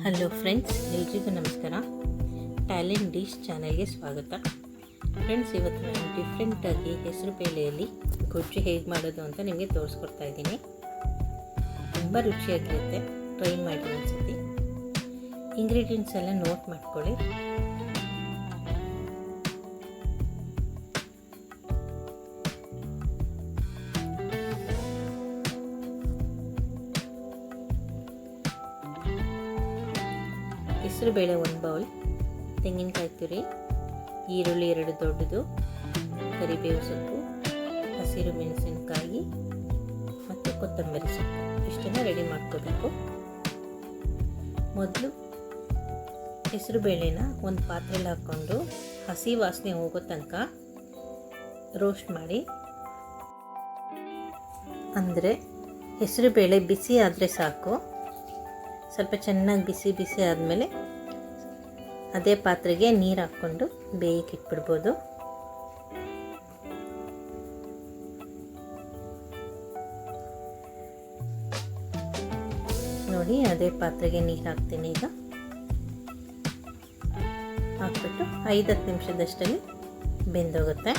Hello friends, ಎಲ್ರಿಗೂ ನಮಸ್ಕಾರ. Talent dish ಚಾನಲ್ಗೆ ಸ್ವಾಗತ. ಫ್ರೆಂಡ್ಸ್ ಇವತ್ತು ನಾನು ಡಿಫ್ರೆಂಟಾಗಿ ಹೆಸರು ಬೇಳೆಯಲ್ಲಿ ಗೊಜ್ಜು ಹೇಗೆ ಮಾಡೋದು ಅಂತ ನಿಮಗೆ ತೋರಿಸ್ಕೊಡ್ತಾ ಇದ್ದೀನಿ. ತುಂಬ ರುಚಿಯಾಗಿರುತ್ತೆ. ಟ್ರೈ ಮಾಡಿ ಒಂದ್ಸತಿ. ಇಂಗ್ರೀಡಿಯೆಂಟ್ಸ್ ಎಲ್ಲ ನೋಟ್ ಮಾಡ್ಕೊಳ್ಳಿ. ಹೆಸರುಬೇಳೆ ಒಂದು ಬೌಲ್, ತೆಂಗಿನಕಾಯಿ ತುರಿ, ಈರುಳ್ಳಿ ಎರಡು ದೊಡ್ಡದು, ಕರಿಬೇವು ಸೊಪ್ಪು, ಹಸಿರು ಮೆಣಸಿನಕಾಯಿ ಮತ್ತು ಕೊತ್ತಂಬರಿ ಸೊಪ್ಪು. ಇಷ್ಟನ್ನು ರೆಡಿ ಮಾಡ್ಕೋಬೇಕು. ಮೊದಲು ಹೆಸರುಬೇಳೆನ ಒಂದು ಪಾತ್ರೆಯಲ್ಲಿ ಹಾಕ್ಕೊಂಡು ಹಸಿ ವಾಸನೆ ಹೋಗೋ ತನಕ ರೋಸ್ಟ್ ಮಾಡಿ. ಅಂದರೆ ಹೆಸರುಬೇಳೆ ಬಿಸಿ ಆದರೆ ಸಾಕು. ಸ್ವಲ್ಪ ಚೆನ್ನಾಗಿ ಬಿಸಿ ಬಿಸಿ ಆದಮೇಲೆ ಅದೇ ಪಾತ್ರೆಗೆ ನೀರು ಹಾಕ್ಕೊಂಡು ಬೇಯಕ್ಕೆ ಇಟ್ಬಿಡ್ಬೋದು. ನೋಡಿ, ಅದೇ ಪಾತ್ರೆಗೆ ನೀರು ಹಾಕ್ತೀನಿ ಈಗ. ಹಾಕ್ಬಿಟ್ಟು ಐದು ಹತ್ತು ನಿಮಿಷದಷ್ಟಲ್ಲಿ ಬೆಂದೋಗುತ್ತೆ.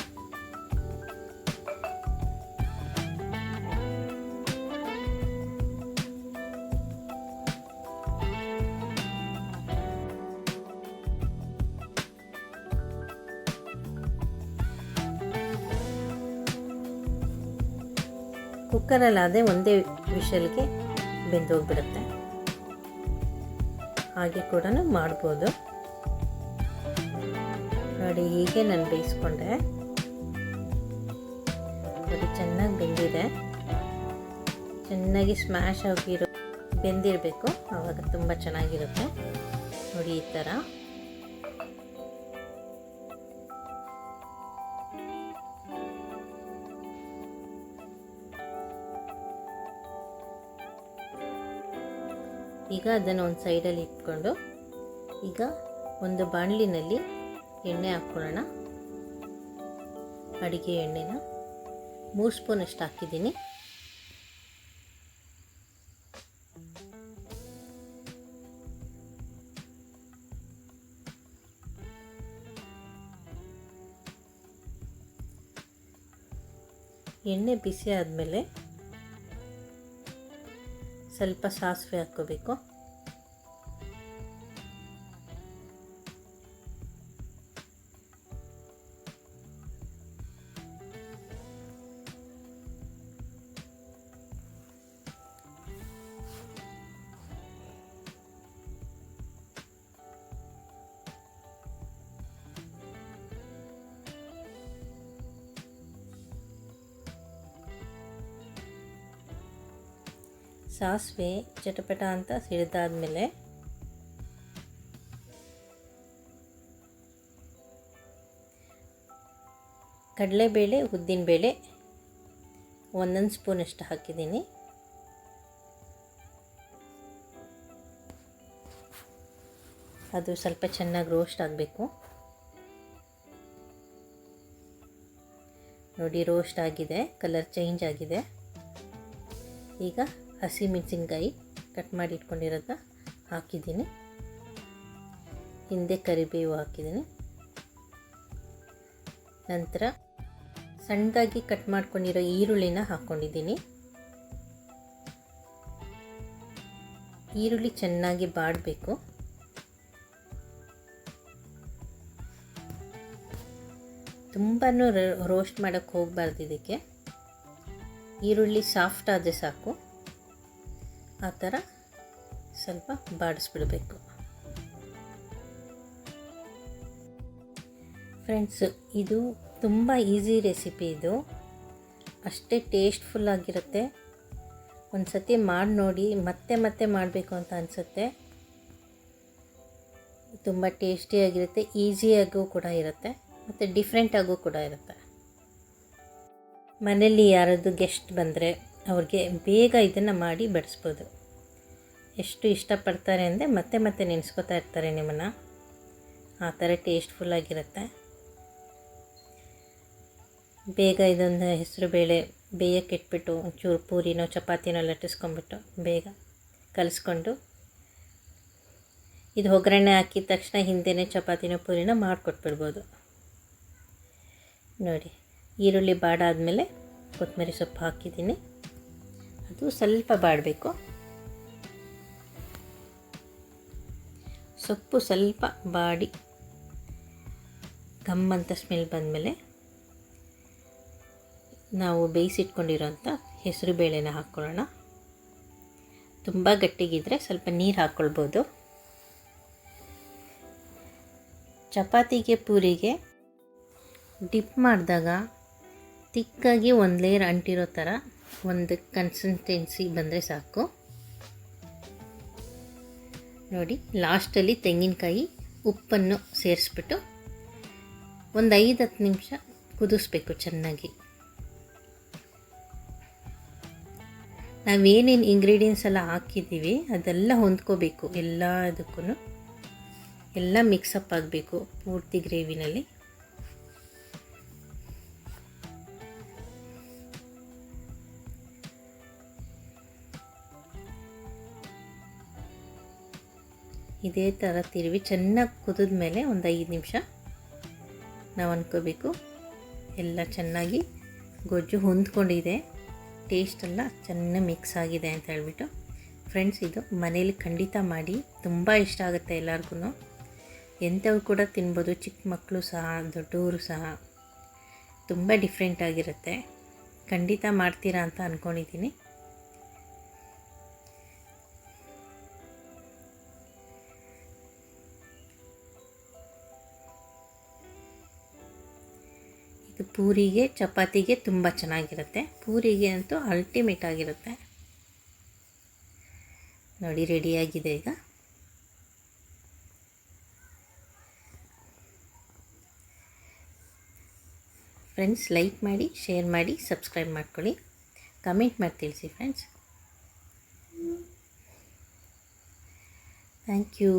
ಕುಕ್ಕರಲ್ಲಾದರೆ ಒಂದೇ ವಿಷಲ್ಗೆ ಬೆಂದೋಗ್ಬಿಡುತ್ತೆ. ಹಾಗೆ ಕೂಡ ಮಾಡ್ಬೋದು. ನೋಡಿ, ಹೀಗೆ ನಾನು ಬೇಯಿಸ್ಕೊಂಡೆ. ನೋಡಿ, ಚೆನ್ನಾಗಿ ಬೆಂದಿದೆ. ಚೆನ್ನಾಗಿ ಸ್ಮ್ಯಾಶ್ ಆಗಿರೋ ಬೆಂದಿರಬೇಕು. ಆವಾಗ ತುಂಬ ಚೆನ್ನಾಗಿರುತ್ತೆ. ನೋಡಿ, ಈ ಥರ. ಈಗ ಅದನ್ನು ಒಂದು ಸೈಡಲ್ಲಿ ಇಟ್ಕೊಂಡು ಈಗ ಒಂದು ಬಾಣಲಿನಲ್ಲಿ ಎಣ್ಣೆ ಹಾಕ್ಕೊಳ್ಳೋಣ. ಅಡುಗೆ ಎಣ್ಣೆನ ಮೂರು ಸ್ಪೂನ್ ಅಷ್ಟು ಹಾಕಿದ್ದೀನಿ. ಎಣ್ಣೆ ಬಿಸಿ ಆದಮೇಲೆ ಸ್ವಲ್ಪ ಸಾಸಿವೆ ಹಾಕ್ಕೋಬೇಕು. ಸಾಸಿವೆ, ಚಟಪಟ ಅಂತ ಸಿಡಿದಾದಮೇಲೆ ಕಡಲೆಬೇಳೆ, ಉದ್ದಿನಬೇಳೆ, ಒಂದೊಂದು ಸ್ಪೂನಷ್ಟು ಹಾಕಿದ್ದೀನಿ. ಅದು ಸ್ವಲ್ಪ ಚೆನ್ನಾಗಿ ರೋಸ್ಟ್ ಆಗಬೇಕು. ನೋಡಿ, ರೋಸ್ಟ್ ಆಗಿದೆ, ಕಲರ್ ಚೇಂಜ್ ಆಗಿದೆ. ಈಗ ಹಸಿ ಮೆಣಸಿನ್ಕಾಯಿ ಕಟ್ ಮಾಡಿ ಇಟ್ಕೊಂಡಿರೋದನ್ನ ಹಾಕಿದ್ದೀನಿ. ಹಿಂದೆ ಕರಿಬೇವು ಹಾಕಿದ್ದೀನಿ. ನಂತರ ಸಣ್ಣದಾಗಿ ಕಟ್ ಮಾಡ್ಕೊಂಡಿರೋ ಈರುಳ್ಳಿನ ಹಾಕ್ಕೊಂಡಿದ್ದೀನಿ ಈರುಳ್ಳಿ ಚೆನ್ನಾಗಿ ಬಾಡಬೇಕು. ತುಂಬಾ ರೋಸ್ಟ್ ಮಾಡೋಕ್ಕೆ ಹೋಗಬಾರ್ದು ಇದಕ್ಕೆ. ಈರುಳ್ಳಿ ಸಾಫ್ಟ್ ಆದರೆ ಸಾಕು. ಆ ಥರ ಸ್ವಲ್ಪ ಬಾಡಿಸ್ಬಿಡಬೇಕು. ಫ್ರೆಂಡ್ಸು ಇದು ತುಂಬ ಈಸಿ ರೆಸಿಪಿ ಇದು. ಅಷ್ಟೇ ಟೇಸ್ಟ್ಫುಲ್ ಆಗಿರುತ್ತೆ. ಒಂದು ಸತಿ ಮಾಡಿ ನೋಡಿ, ಮತ್ತೆ ಮತ್ತೆ ಮಾಡಬೇಕು ಅಂತ ಅನಿಸುತ್ತೆ. ತುಂಬ ಟೇಸ್ಟಿಯಾಗಿರುತ್ತೆ ಈಸಿಯಾಗೂ ಕೂಡ ಇರುತ್ತೆ, ಮತ್ತು ಡಿಫ್ರೆಂಟಾಗೂ ಕೂಡ ಇರುತ್ತೆ. ಮನೆಯಲ್ಲಿ ಯಾರಾದರೂ ಗೆಸ್ಟ್ ಬಂದರೆ ಅವ್ರಿಗೆ ಬೇಗ ಇದನ್ನು ಮಾಡಿ ಬಡಿಸ್ಬೋದು. ಎಷ್ಟು ಇಷ್ಟಪಡ್ತಾರೆ ಅಂದರೆ ಮತ್ತೆ ಮತ್ತೆ ನೆನೆಸ್ಕೋತಾ ಇರ್ತಾರೆ ನಿಮ್ಮನ್ನು. ಆ ಥರ ಟೇಸ್ಟ್ಫುಲ್ಲಾಗಿರುತ್ತೆ ಬೇಗ ಇದೊಂದು ಹೆಸರು ಬೇಳೆ, ಬೇಯಕ್ಕೆ ಇಟ್ಬಿಟ್ಟು ಒಂಚೂರು ಪೂರಿನೋ ಚಪಾತಿನೋ ಲಟ್ಟಿಸ್ಕೊಂಬಿಟ್ಟು ಬೇಗ ಕಲಿಸ್ಕೊಂಡು ಇದು ಒಗ್ಗರಣೆ ಹಾಕಿದ ತಕ್ಷಣ ಹಿಂದೆನೇ ಚಪಾತಿನೋ ಪೂರಿನ ಮಾಡಿಕೊಟ್ಬಿಡ್ಬೋದು. ನೋಡಿ, ಈರುಳ್ಳಿ ಬಾಡಾದಮೇಲೆ ಕೊತ್ತಂಬರಿ ಸೊಪ್ಪು ಹಾಕಿದ್ದೀನಿ. ಅದು ಸ್ವಲ್ಪ ಬಾಡಬೇಕು. ಸೊಪ್ಪು ಸ್ವಲ್ಪ ಬಾಡಿ ಗಮ್ಮಂತ ಸ್ಮೆಲ್ ಬಂದಮೇಲೆ ನಾವು ಬೇಯಿಸಿಟ್ಕೊಂಡಿರೋಂಥ ಹೆಸರು ಬೇಳೆನ ಹಾಕ್ಕೊಳ್ಳೋಣ. ತುಂಬ ಗಟ್ಟಿಗಿದ್ರೆ ಸ್ವಲ್ಪ ನೀರು ಹಾಕ್ಕೊಳ್ಬೋದು. ಚಪಾತಿಗೆ ಪೂರಿಗೆ ಡಿಪ್ ಮಾಡಿದಾಗ ತಿಕ್ಕಾಗಿ ಒಂದು ಲೇಯರ್ ಅಂಟಿರೋ ಥರ ಒಂದು ಕನ್ಸಿಸ್ಟೆನ್ಸಿ ಬಂದರೆ ಸಾಕು. ನೋಡಿ, ಲಾಸ್ಟಲ್ಲಿ ತೆಂಗಿನಕಾಯಿ ಉಪ್ಪನ್ನು ಸೇರಿಸ್ಬಿಟ್ಟು ಒಂದು ಐದು ಹತ್ತು ನಿಮಿಷ ಕುದಿಸ್ಬೇಕು ಚೆನ್ನಾಗಿ. ನಾವೇನೇನು ಇಂಗ್ರೀಡಿಯೆಂಟ್ಸ್ ಎಲ್ಲ ಹಾಕಿದ್ದೀವಿ, ಅದೆಲ್ಲ ಹೊಂದ್ಕೋಬೇಕು ಎಲ್ಲದಕ್ಕೂ ಎಲ್ಲ ಮಿಕ್ಸಪ್ ಆಗಬೇಕು ಪೂರ್ತಿ ಗ್ರೇವಿನಲ್ಲಿ ಇದೇ ಥರ ತಿರುವಿ ಚೆನ್ನಾಗಿ ಕುದಿದ ಮೇಲೆ ಒಂದು ಐದು ನಿಮಿಷ ನಾವು ಅನ್ಕೋಬೇಕು ಎಲ್ಲ ಚೆನ್ನಾಗಿ ಗೊಜ್ಜು ಹೊಂದ್ಕೊಂಡಿದೆ. ಟೇಸ್ಟೆಲ್ಲ ಚೆನ್ನಾಗಿ ಮಿಕ್ಸ್ ಆಗಿದೆ ಅಂತ ಹೇಳ್ಬಿಟ್ಟು. ಫ್ರೆಂಡ್ಸ್ ಇದು ಮನೇಲಿ ಖಂಡಿತ ಮಾಡಿ. ತುಂಬ ಇಷ್ಟ ಆಗುತ್ತೆ ಎಲ್ಲರಿಗೂ ಎಂಥವ್ರು ಕೂಡ ತಿನ್ಬೋದು, ಚಿಕ್ಕ ಮಕ್ಕಳು ಸಹ, ದೊಡ್ಡವರು ಸಹ. ತುಂಬ ಡಿಫ್ರೆಂಟ್ ಆಗಿರುತ್ತೆ. ಖಂಡಿತ ಮಾಡ್ತೀರಾ ಅಂತ ಅಂದ್ಕೊಂಡಿದ್ದೀನಿ ಪೂರಿಗೆ, ಚಪಾತಿಗೆ ತುಂಬ ಚೆನ್ನಾಗಿರುತ್ತೆ. ಪೂರಿಗೆ ಅಂತೂ ಅಲ್ಟಿಮೇಟ್ ಆಗಿರುತ್ತೆ. ನೋಡಿ ರೆಡಿಯಾಗಿದೆ ಈಗ. ಫ್ರೆಂಡ್ಸ್ ಲೈಕ್ ಮಾಡಿ ಶೇರ್ ಮಾಡಿ ಸಬ್ಸ್ಕ್ರೈಬ್ ಮಾಡ್ಕೊಳ್ಳಿ. ಕಮೆಂಟ್ ಮಾಡಿ ತಿಳಿಸಿ ಫ್ರೆಂಡ್ಸ್ ಥ್ಯಾಂಕ್ ಯು